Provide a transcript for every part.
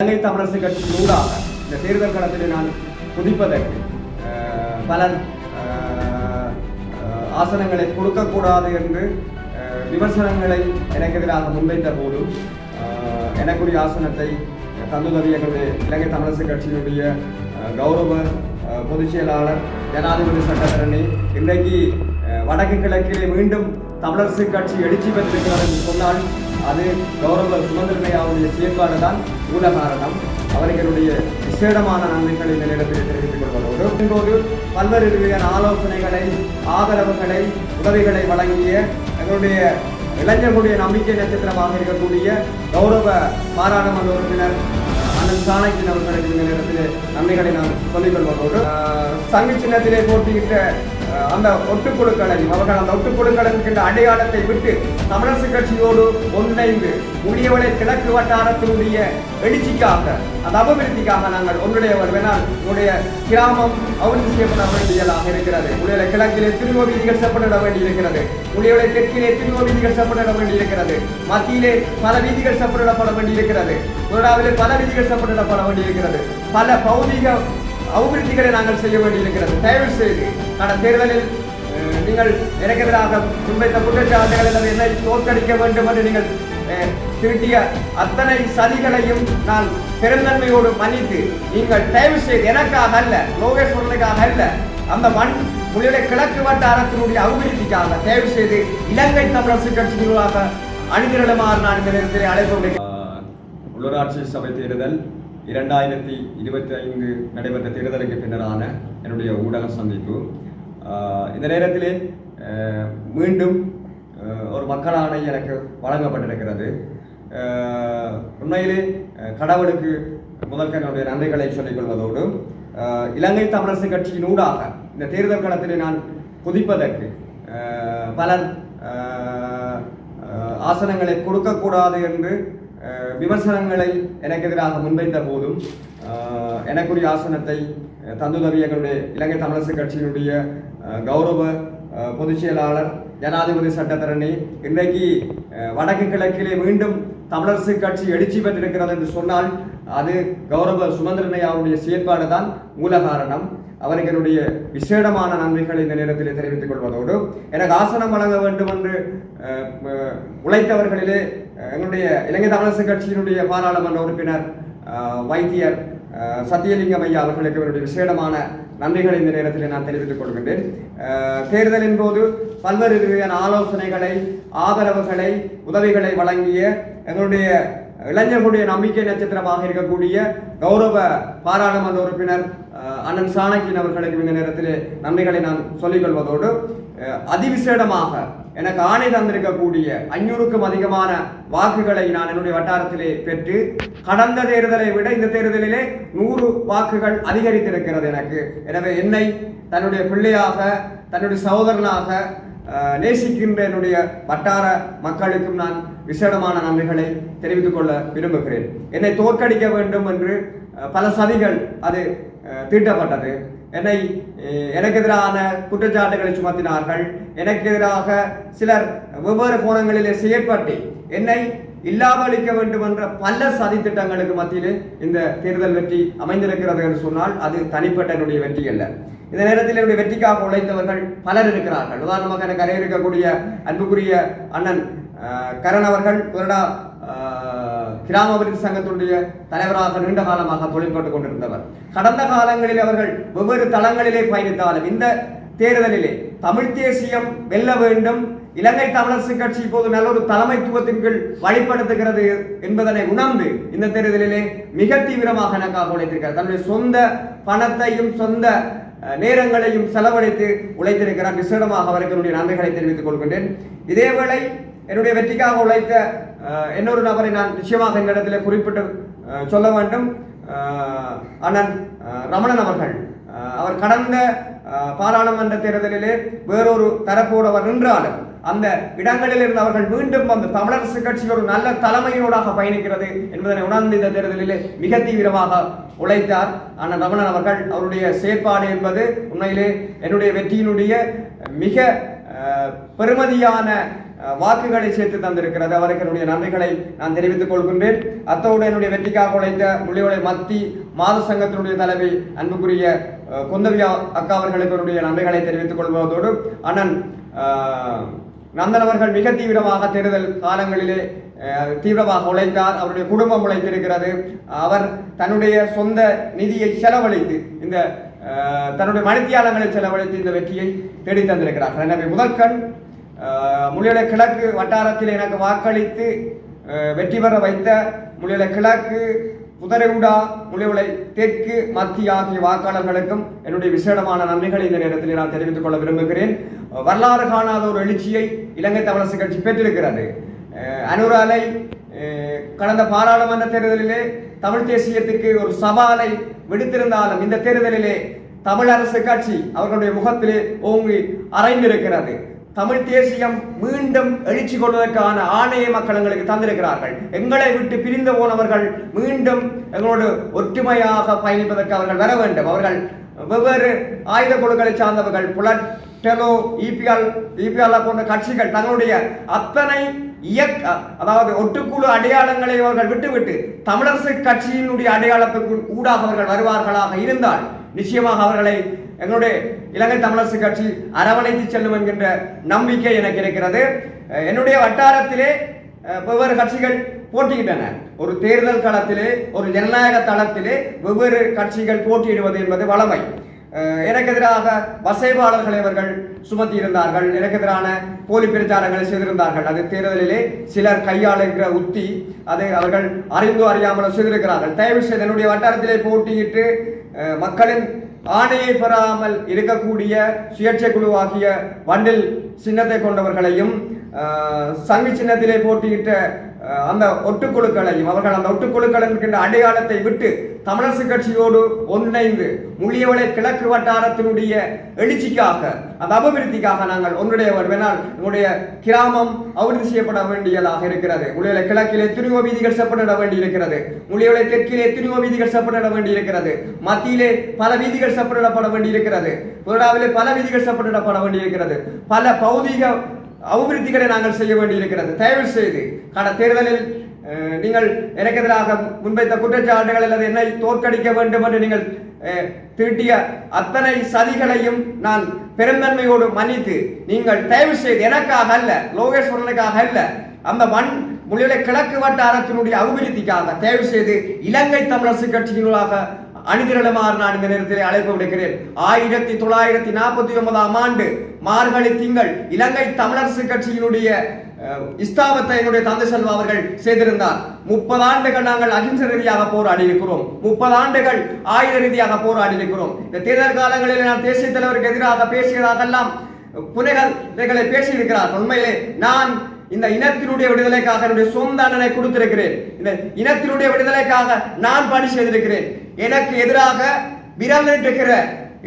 இலங்கை தமிழரசு கட்சியின் ஊடாக இந்த தேர்தல் களத்தில் நான் குதிப்பதற்கு பலர் ஆசனங்களை கொடுக்கக்கூடாது என்று விமர்சனங்களை எனக்கு எதிராக முன்வைத்த போதும் எனக்குரிய ஆசனத்தை தந்துதவி எங்களுடைய இலங்கை தமிழரசு கட்சியினுடைய கௌரவ பொதுச் செயலாளர் ஜனாதிபதி சட்டத்தரணி இன்றைக்கு வடக்கு கிழக்கிலே மீண்டும் தமிழரசு கட்சி எழுச்சி பெற்றிருக்கிறார் என்று சொன்னால் அது கௌரவ சுமந்திரனையாவுடைய செயற்பாடு தான் மூல காரணம். விசேடமான நன்மைகளை இந்த நேரத்தில் தெரிவித்துக் கொள்வதோடு இப்போது பல்வேறு வகையான ஆலோசனைகளை ஆதரவுகளை உதவிகளை வழங்கிய எங்களுடைய இளைஞர்களுடைய நம்பிக்கை நட்சத்திரமாக இருக்கக்கூடிய கௌரவ பாராளுமன்ற உறுப்பினர் அண்ணன் சாணக்கின் அவர்களுக்கு இந்த நேரத்தில் நன்மைகளை நான் சொல்லிக் கொள்வதோடு சங்க சின்னத்திலே போட்டியிட்ட அந்த அந்த ஒட்டுக்குழுக்களையும் அவர்கள் அந்த ஒட்டுக் கொடுக்கலைக்கின்ற அடையாளத்தை விட்டு தமிழரசு கட்சியோடு ஒன்றைந்து முடியவளை கிழக்கு வட்டாரத்தினுடைய எழுச்சிக்காக அந்த அபிவிருத்திக்காக நாங்கள் ஒன்றுடையவர் வேணால் உங்களுடைய கிராமம் அபிவிருத்தி செய்யப்பட வேண்டியதாக இருக்கிறது. உடைய கிழக்கிலே திரும்ப வீதிகள் செப்பனிட வேண்டியிருக்கிறது. உடைய தெற்கிலே திரும்ப வீதிகள் வேண்டியிருக்கிறது. மத்தியிலே பல வீதிகள் செப்பனிடப்பட வேண்டியிருக்கிறது. கொரோனாவிலே பல வீதிகள் செப்பனிடப்பட வேண்டியிருக்கிறது. பல பௌதிக அபிவிருத்திகளை நாங்கள் செய்ய வேண்டியிருக்கிறது. தயவு செய்து கடந்த தேர்தலில் நீங்கள் எனக்கு எதிராக முன்வைத்த குற்றச்சாட்டுகள் அல்லது என்னை தோற்கடிக்க வேண்டும் என்று நீங்கள் அஹ், திருட்டிய அத்தனை சதிகளையும் நான் பெருந்தன்மையோடு மன்னித்து நீங்கள் தயவு செய்து எனக்காக அல்ல லோகேஸ்வரனுக்காக அல்ல அந்த மண் முள்ளிலை கிழக்கு வட்டாரத்தினுடைய அபிவிருத்திக்காக தயவு செய்து இலங்கை தமிழரசு கட்சிகளாக அணிதிரளுமாறு நான் இந்த நேரத்தில் அழைப்பு உள்ளூராட்சி சபை தேர்தல் இரண்டாயிரத்தி இருபத்தி ஐந்து நடைபெற்ற தேர்தலுக்கு பின்னரான என்னுடைய ஊடக சந்திப்பு. இந்த நேரத்திலே மீண்டும் ஒரு மக்கள் ஆணை எனக்கு வழங்கப்பட்டிருக்கிறது. உண்மையிலே கடவுளுக்கு முதல்க என்னுடைய நன்றிகளை சொல்லிக் கொள்வதோடு இலங்கை தமிழரசு கட்சியின் ஊடாக இந்த தேர்தல் களத்திலே நான் குதிப்பதற்கு பலர் ஆசனங்களை கொடுக்கக்கூடாது என்று விமர்சனங்களை எனக்கு எதிராக முன்வைத்த போதும் எனக்குரிய ஆசனத்தை தந்துதவி எங்களுடைய இலங்கை தமிழரசு கட்சியினுடைய கௌரவ அஹ், பொதுச் செயலாளர் ஜனாதிபதி சட்டத்தரணி இன்றைக்கு வடக்கு கிழக்கிலே மீண்டும் தமிழரசு கட்சி எழுச்சி பெற்றிருக்கிறது என்று சொன்னால் அது கௌரவ சுமந்திரனையாவுடைய செயற்பாடு தான் மூல காரணம் அவர்களுடைய என்னுடைய விசேடமான நன்றிகளை இந்த நேரத்தில் தெரிவித்துக் கொள்வதோடு எனக்கு ஆசனம் வழங்க வேண்டும் என்று உழைத்தவர்களிலே எங்களுடைய இலங்கை தமிழரசு கட்சியினுடைய பாராளுமன்ற உறுப்பினர் வைத்தியர் சத்தியலிங்கம் ஐயா அவர்களுக்கு இவருடைய விசேடமான நன்றிகளை இந்த நேரத்தில் நான் தெரிவித்துக் கொள்கின்றேன். தேர்தலின் போது பல்வேறு வகையான ஆலோசனைகளை ஆதரவுகளை உதவிகளை வழங்கிய எங்களுடைய இளைஞர்களுடைய நம்பிக்கை நட்சத்திரமாக இருக்கக்கூடிய கௌரவ பாராளுமன்ற உறுப்பினர் அண்ணன் சாணக்கியன் அவர்களுக்கு இந்த நேரத்தில் நன்றிகளை நான் சொல்லிக்கொள்வதோடு அதிவிசேடமாக எனக்கு ஆணை தந்திருக்கக்கூடிய ஐநூறுக்கும் அதிகமான வாக்குகளை நான் என்னுடைய வட்டாரத்திலே பெற்று கடந்த தேர்தலை விட இந்த தேர்தலிலே நூறு வாக்குகள் அதிகரித்திருக்கிறது எனக்கு. எனவே என்னை தன்னுடைய பிள்ளையாக தன்னுடைய சகோதரனாக நேசிக்கின்ற என்னுடைய வட்டார மக்களுக்கும் நான் விசேடமான நன்றிகளை தெரிவித்துக் கொள்ள விரும்புகிறேன். என்னை தோற்கடிக்க வேண்டும் என்று பல சதிகள் அது தீட்டப்பட்டது. என்னை எனக்கு எதிரான குற்றச்சாட்டுகளை சுமத்தினார்கள். எனக்கு எதிராக சிலர் வெவ்வேறு கோணங்களிலே செயற்பட்டு என்னை இல்லாமலிக்க வேண்டும் என்ற பல சதி திட்டங்களுக்கு மத்தியிலே இந்த தேர்தல் வெற்றி அமைந்திருக்கிறது என்று சொன்னால் அது தனிப்பட்ட என்னுடைய வெற்றி அல்ல. இந்த நேரத்தில் என்னுடைய வெற்றிக்காக உழைத்தவர்கள் பலர் இருக்கிறார்கள். உதாரணமாக எனக்கு அறைய இருக்கக்கூடிய அன்புக்குரிய அண்ணன் கரண் அவர்கள் புரடா கிராம அபிவிருத்தி சங்கத்தினுடைய தலைவராக நீண்ட காலமாக தொழில்பட்டுக் கொண்டிருந்தவர். கடந்த காலங்களில் அவர்கள் வெவ்வேறு தளங்களிலே பயணித்தாலும் இந்த தேர்தலிலே தமிழ் தேசியம் வெல்ல வேண்டும் இலங்கை தமிழரசு கட்சி இப்போது நல்ல ஒரு தலைமைத்துவத்தின் கீழ் வழிபடுத்துகிறது என்பதனை உணர்ந்து இந்த தேர்தலிலே மிக தீவிரமாக எனக்காக உழைத்திருக்கிறார். தன்னுடைய சொந்த பணத்தையும் சொந்த நேரங்களையும் செலவழித்து உழைத்திருக்கிறார். விசேடமாக அவருக்கு என்னுடைய நன்றிகளை தெரிவித்துக் கொள்கின்றேன். இதேவேளை என்னுடைய வெற்றிக்காக உழைத்த இன்னொரு நபரை நான் நிச்சயமாக இந்த இடத்துல குறிப்பிட்டு சொல்ல வேண்டும். அண்ணன் ரமணன் அவர்கள். அவர் கடந்த பாராளுமன்ற தேர்தலிலே வேறொரு தரப்போடு அவர் நின்றாலும் அந்த இடங்களில் இருந்து அவர்கள் மீண்டும் அந்த தமிழரசு கட்சி ஒரு நல்ல தலைமையோடாக பயணிக்கிறது என்பதனை உணர்ந்து இந்த தேர்தலிலே மிக தீவிரமாக உழைத்தார் அண்ணன் ரமணன் அவர்கள். அவருடைய செயற்பாடு என்பது உண்மையிலே என்னுடைய வெற்றியினுடைய மிக பெருமதியான வாக்குகளை சேர்த்து தந்திருக்கிறது. அவருக்கு என்னுடைய நன்றிகளை நான் தெரிவித்துக் கொள்கின்றேன். அத்தோடு என்னுடைய வெற்றிக்காக உழைத்த முள்ளிவளை மத்தி மாத சங்கத்தினுடைய தலைவி அன்புக்குரிய குந்தவியா அக்கா அவர்களுக்கு என்னுடைய நன்றிகளை தெரிவித்துக் கொள்வதோடு அண்ணன் நந்தன் அவர்கள் மிக தீவிரமாக தேர்தல் காலங்களிலே தீவிரமாக உழைத்தார் அவருடைய குடும்பம் உழைத்திருக்கிறது. அவர் தன்னுடைய சொந்த நிதியை செலவழித்து இந்த தன்னுடைய மணித்தியாலங்களை செலவழித்து இந்த வெற்றியை தேடி தந்திருக்கிறார். எனவே முதற்கண் முள்ளியலை கிழக்கு வட்டாரத்தில் எனக்கு வாக்களித்து வெற்றி பெற வைத்த முள்ளியலை கிழக்கு புதரைவுடா முள்ளியலை தெற்கு மத்திய ஆகிய வாக்காளர்களுக்கும் என்னுடைய விசேடமான நன்மைகளை இந்த நேரத்தில் நான் தெரிவித்துக் கொள்ள விரும்புகிறேன். வரலாறு காணாத ஒரு எழுச்சியை இலங்கை தமிழரசு கட்சி பெற்றிருக்கிறது. அனுராலை கடந்த பாராளுமன்ற தேர்தலிலே தமிழ் தேசியத்துக்கு ஒரு சவாலை விடுத்திருந்தாலும் இந்த தேர்தலிலே தமிழ் அரசு கட்சி அவர்களுடைய முகத்திலே ஓங்கி அரைந்திருக்கிறது. தமிழ் தேசியம் மீண்டும் எழுச்சி கொள்வதற்கான ஆணைய மக்கள் எங்களுக்கு தந்திருக்கிறார்கள். எங்களை விட்டு பிரிந்து போனவர்கள் மீண்டும் எங்களோடு ஒற்றுமையாக பயணிப்பதற்கு அவர்கள் வர வேண்டும். அவர்கள் வெவ்வேறு ஆயுத குழுக்களை சார்ந்தவர்கள் புலட் டெலோ இபிஎல் இபிஎல் போன்ற கட்சிகள் தங்களுடைய அத்தனை இயக்க அதாவது ஒட்டுக்குழு அடையாளங்களை அவர்கள் விட்டுவிட்டு தமிழரசு கட்சியினுடைய அடையாளத்துக்கு ஊடாக அவர்கள் வருவார்களாக இருந்தால் நிச்சயமாக அவர்களை எங்களுடைய இலங்கை தமிழரசு கட்சி அரவணைத்து செல்லும் என்கின்ற நம்பிக்கை எனக்கு இருக்கிறது. என்னுடைய வட்டாரத்திலே வெவ்வேறு கட்சிகள் போட்டியிட்டன. ஒரு தேர்தல் களத்திலே ஒரு ஜனநாயக தளத்திலே வெவ்வேறு கட்சிகள் போட்டியிடுவது என்பது வளமை எனக்கு எதிராக வசைபாளர்களை அவர்கள் சுமத்தி இருந்தார்கள் எனக்கு எதிரான போலி பிரச்சாரங்களை செய்திருந்தார்கள். அது தேர்தலிலே சிலர் கையாளுகிற உத்தி அதை அவர்கள் அறிந்து அறியாமல் செய்திருக்கிறார்கள். தயவு செய்து என்னுடைய வட்டாரத்திலே போட்டியிட்டு மக்களின் ஆணையை பெறாமல் இருக்கக்கூடிய சுயேட்சை குழுவாகிய வண்டில் சின்னத்தை கொண்டவர்களையும் அஹ், சங்கு சின்னத்திலே போட்டியிட்ட அந்த ஒட்டுக்குழுக்களையும் அவர்கள் அந்த ஒட்டுக்குழுக்கள் என்கின்ற அடையாளத்தை விட்டு தமிழரசு கட்சியோடு ஒன்றிணைந்து முள்ளியவளை கிழக்கு வட்டாரத்தினுடைய எழுச்சிக்காக அந்த அபிவிருத்திக்காக நாங்கள் ஒன்றுடைய வருவனால் நம்முடைய கிராமம் அபிவிருத்தி செய்யப்பட வேண்டியதாக இருக்கிறது. முள்ளியவளை கிழக்கில் எத்தனையோ வீதிகள் செப்பனிட வேண்டியிருக்கிறது. முள்ளியவளை தெற்கில் எத்தனையோ வீதிகள் செப்பனிட வேண்டியிருக்கிறது. மத்தியிலே பல வீதிகள் செப்பனிடப்பட வேண்டியிருக்கிறது. புரடாவிலே பல வீதிகள் செப்பனிடப்பட வேண்டியிருக்கிறது. பல பௌதிக அபிவிருத்திகளை நாங்கள் செய்ய வேண்டியிருக்கிறது. தயவு செய்து கடந்த தேர்தலில் நீங்கள் எனக்கு எதிராக முன்வைத்த குற்றச்சாட்டுகள் அல்லது என்னை தோற்கடிக்க வேண்டும் என்று நீங்கள் திருட்டிய தீட்டிய அத்தனை சதிகளையும் நான் பெருந்தன்மையோடு மன்னித்து நீங்கள் தயவு செய்து எனக்காக அல்ல லோகேஸ்வரனுக்காக அல்ல அந்த மண் மொழியில கிழக்கு வட்டாரத்தினுடைய அபிவிருத்திக்காக தயவு செய்து இலங்கை தமிழரசு கட்சியினூடாக அணிதிரளுமாறு நான் இந்த நேரத்தில் அழைப்பு விடுக்கிறேன். ஆயிரத்தி தொள்ளாயிரத்தி நாற்பத்தி ஒன்பதாம் ஆண்டு மார்கழி திங்கள் இலங்கை தமிழரசு கட்சியினுடைய இஸ்தாபத்தை என்னுடைய தந்தை செல்வா அவர்கள் செய்திருந்தார். முப்பது ஆண்டுகள் நாங்கள் அகிம்சை ரீதியாக போராடி இருக்கிறோம். முப்பது ஆண்டுகள் ஆயுத ரீதியாக போராடி இருக்கிறோம். இந்த தேர்தல் காலங்களில் நான் தேசிய தலைவருக்கு எதிராக பேசியதாகெல்லாம் புனைகள் பேசியிருக்கிறார். உண்மையிலே நான் இந்த இனத்தினுடைய விடுதலைக்காக என்னுடைய சொந்த அண்ணனை கொடுத்திருக்கிறேன். இந்த இனத்தினுடைய விடுதலைக்காக நான் பணி செய்திருக்கிறேன். எனக்கு எதிராக விரல்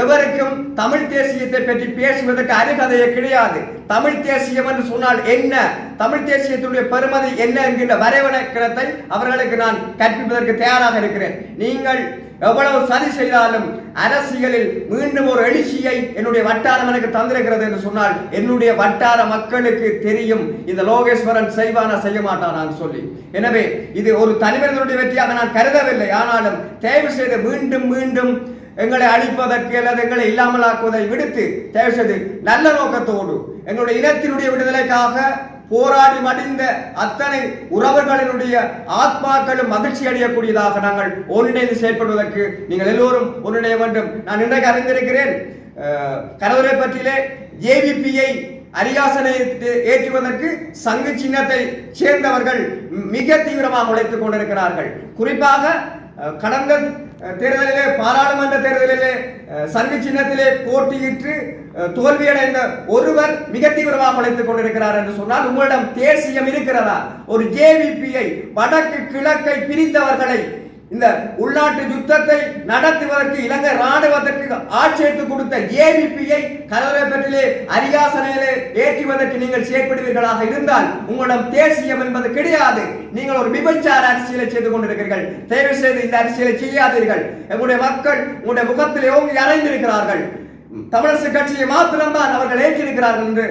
எவருக்கும் தமிழ் தேசியத்தை பற்றி பேசுவதற்கு அருகதையே கிடையாது. தமிழ் தேசியம் என்று சொன்னால் என்ன? தமிழ் தேசியத்தினுடைய பெருமதி என்ன என்கின்ற வரைவணக்கத்தை அவர்களுக்கு நான் கற்பிப்பதற்கு தயாராக இருக்கிறேன். நீங்கள் எவ்வளவு சதி செய்தாலும் அரசியலில் மீண்டும் ஒரு எழுச்சியை என்னுடைய வட்டாரம் எனக்கு தந்திருக்கிறது என்று சொன்னால் என்னுடைய வட்டார மக்களுக்கு தெரியும் இந்த லோகேஸ்வரன் செய்வானா செய்ய மாட்டானான்னு சொல்லி. எனவே இது ஒரு தனிமனிதனுடைய வெற்றியாக நான் கருதவில்லை. ஆனாலும் தயவு செய்து மீண்டும் மீண்டும் எங்களை அழிப்பதற்கு அல்லது எங்களை இல்லாமல் ஆக்குவதை விடுத்து தயவு செய்து நல்ல நோக்கத்தோடு எங்களுடைய இனத்தினுடைய விடுதலைக்காக போராடி மடிந்த அத்தனை உறவுகளினுடைய ஆத்மாக்களும் மகிழ்ச்சி அடையக்கூடியதாக நாங்கள் ஒன்றிணைந்து செயல்படுவதற்கு நீங்கள் எல்லோரும் ஒன்றிணைய வேண்டும். நான் இன்றைக்கு அறிந்திருக்கிறேன் அஹ், கணவரை பற்றியிலே ஜேவிபியை அரியாசனை ஏற்றுவதற்கு சங்கு சின்னத்தை சேர்ந்தவர்கள் மிக தீவிரமாக உழைத்துக் கொண்டிருக்கிறார்கள். குறிப்பாக கடந்த தேர்தலிலே பாராளுமன்ற தேர்தலிலே அஹ், சங்கு சின்னத்திலே போட்டியிட்டு தோல்வியடைந்த ஒருவர் மிக தீவிரமாக உழைத்துக் கொண்டிருக்கிறார் என்று சொன்னால் உங்களிடம் தேசியம் இருக்கிறதா? ஒரு ஜேவிபியை வடக்கு கிழக்கை பிரித்தவர்களை இந்த உள்நாட்டு யுத்தத்தை நடத்துவதற்கு இலங்கை ராணுவத்திற்கு ஆட்சேர்த்து கொடுத்த ஏவிபியை கலவரப்பட்டிலே அரியாசனையிலே ஏற்றுவதற்கு நீங்கள் செயற்படுவீர்களாக இருந்தால் உங்களிடம் தேசியம் என்பது கிடையாது. நீங்கள் ஒரு விபச்சார அரசியலை செய்து கொண்டிருக்கிறீர்கள். தயவு செய்து இந்த அரசியலை செய்யாதீர்கள். எங்களுடைய மக்கள் உங்களுடைய முகத்திலே ஓங்கி அறைந்திருக்கிறார்கள். தமிழரசு கட்சியை மாத்திரம்தான் அவர்கள் ஏற்றிருக்கிறார்கள் என்று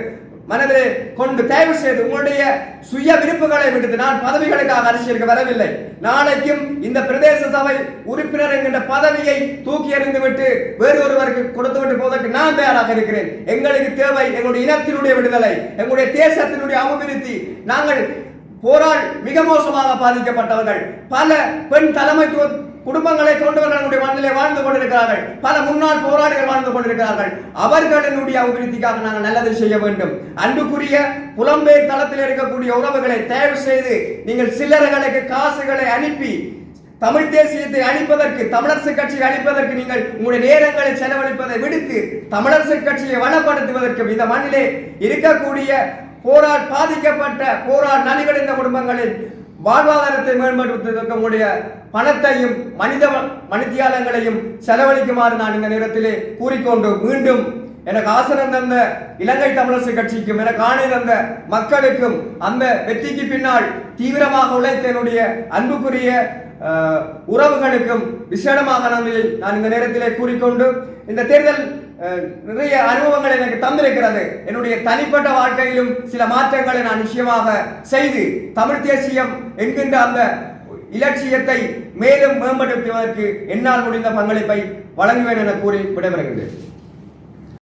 மனதிலே கொண்டு தயவு செய்து உங்களுடைய சுய விருப்புகளை விடுத்து நான் பதவிகளுக்காக அரசியலுக்கு வரவில்லை. நாளைக்கும் இந்த பிரதேச சபை உறுப்பினர் என்கின்ற பதவியை தூக்கி எறிந்து விட்டு வேறு ஒருவருக்கு கொடுத்து விட்டு போவதற்கு நான் தயாராக இருக்கிறேன். எங்களுக்கு தேவை எங்களுடைய இனத்தினுடைய விடுதலை எங்களுடைய தேசத்தினுடைய அபிவிருத்தி. நாங்கள் போரால் மிக மோசமாக பாதிக்கப்பட்டவர்கள். பல பெண் தலைமைத்துவ குடும்பங்களை கொண்டவர்கள் நம்முடைய வாழ்ந்து கொண்டிருக்கிறார்கள். பல முன்னாள் போராளிகள் வாழ்ந்து கொண்டிருக்கிறார்கள். அவர்களினுடைய அபிவிருத்திக்காக நாங்கள் நல்லதை செய்ய வேண்டும். அன்புக்குரிய புலம்பெயர் தளத்தில் இருக்கக்கூடிய உறவுகளை தயவு செய்து நீங்கள் சில்லறைகளுக்கு காசுகளை அனுப்பி தமிழ் தேசியத்தை அழிப்பதற்கு தமிழரசு கட்சியை அழிப்பதற்கு நீங்கள் உங்களுடைய நேரங்களை செலவழிப்பதை விடுத்து தமிழரசு கட்சியை வளப்படுத்துவதற்கு இந்த மண்ணிலே இருக்கக்கூடிய போரால் பாதிக்கப்பட்ட போரால் நலிவடைந்த குடும்பங்களில் வாழ்வாதாரத்தை மேம்படுத்துவதற்குடைய பணத்தையும் மனித மனித்தியாலங்களையும் செலவழிக்குமாறு நான் இந்த நேரத்திலே கூறிக்கொண்டு மீண்டும் எனக்கு ஆசனம் தந்த இலங்கை தமிழரசு கட்சிக்கும் எனக்கு ஆணை தந்த மக்களுக்கும் அந்த வெற்றிக்கு பின்னால் தீவிரமாக உழைத்த என்னுடைய அன்புக்குரிய உறவுகளுக்கும் விசேடமாக நன்றியை நான் இந்த நேரத்திலே கூறிக்கொண்டு இந்த தேர்தல் நிறைய அனுபவங்களை எனக்கு தந்திருக்கிறது. என்னுடைய தனிப்பட்ட வாழ்க்கையிலும் சில மாற்றங்களை நான் நிச்சயமாக செய்து தமிழ் தேசியம் என்கின்ற அந்த இலட்சியத்தை மேலும் மேம்படுத்துவதற்கு என்னால் முடிந்த பங்களிப்பை வழங்குவேன் என கூறி விடைபெறுகின்றேன்.